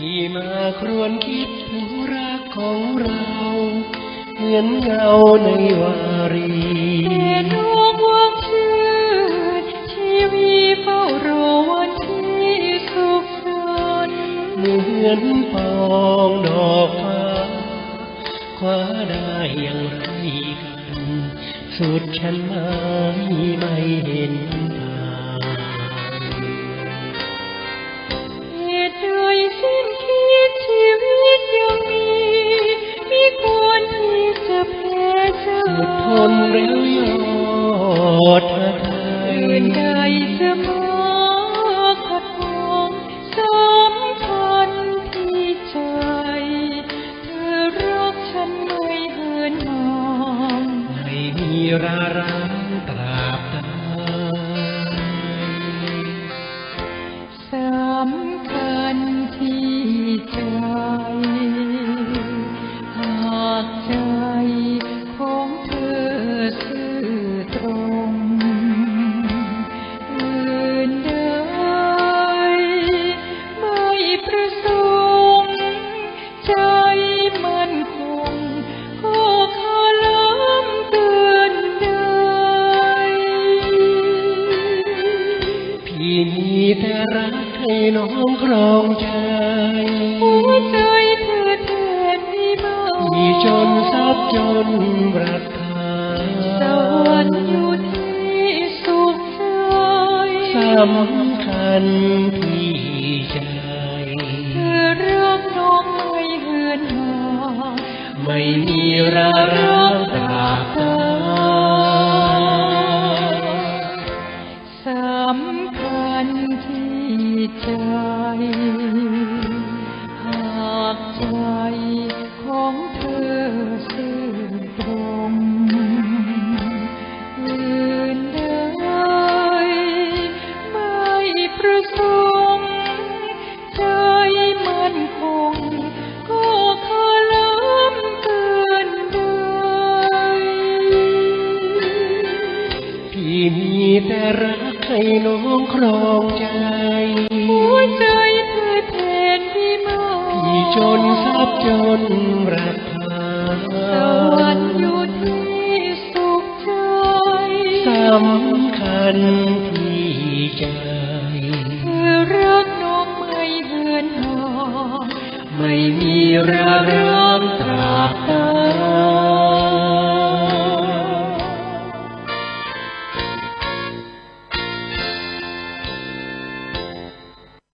พี่มาครวนคิดถึงรักของเราเหมือนเงาในวารีแต่ดวงวางชื่นชีวีเฝ้ารอวันที่สุขสันต์เหมือนปองดอกฟ้าคว้าได้อย่างไรกัน สุดฉันไม่ไม่เห็น มี ให้น้องครองใจหัวใจเธอแทนไม่มาพี่จนทรัพย์จนรักษาสวรรค์อยู่ที่สุขใจสำคัญที่ใจเธอรักน้องไม่เหือนห่างไม่มีรารังตราบใด หากใจของเธอซื่อตรงอื่นใดไม่ประสงค์ใจมันคงก็คาล้ำเกินใดพี่มีแต่รัก ให้น้องครองใจหัวใจเธอแทนพี่มาพี่จนทรัพย์จนรักษาสวรรค์อยู่ที่สุขใจสำคัญที่ใจเธอรักน้องไม่เหือนห่างไม่มีรารั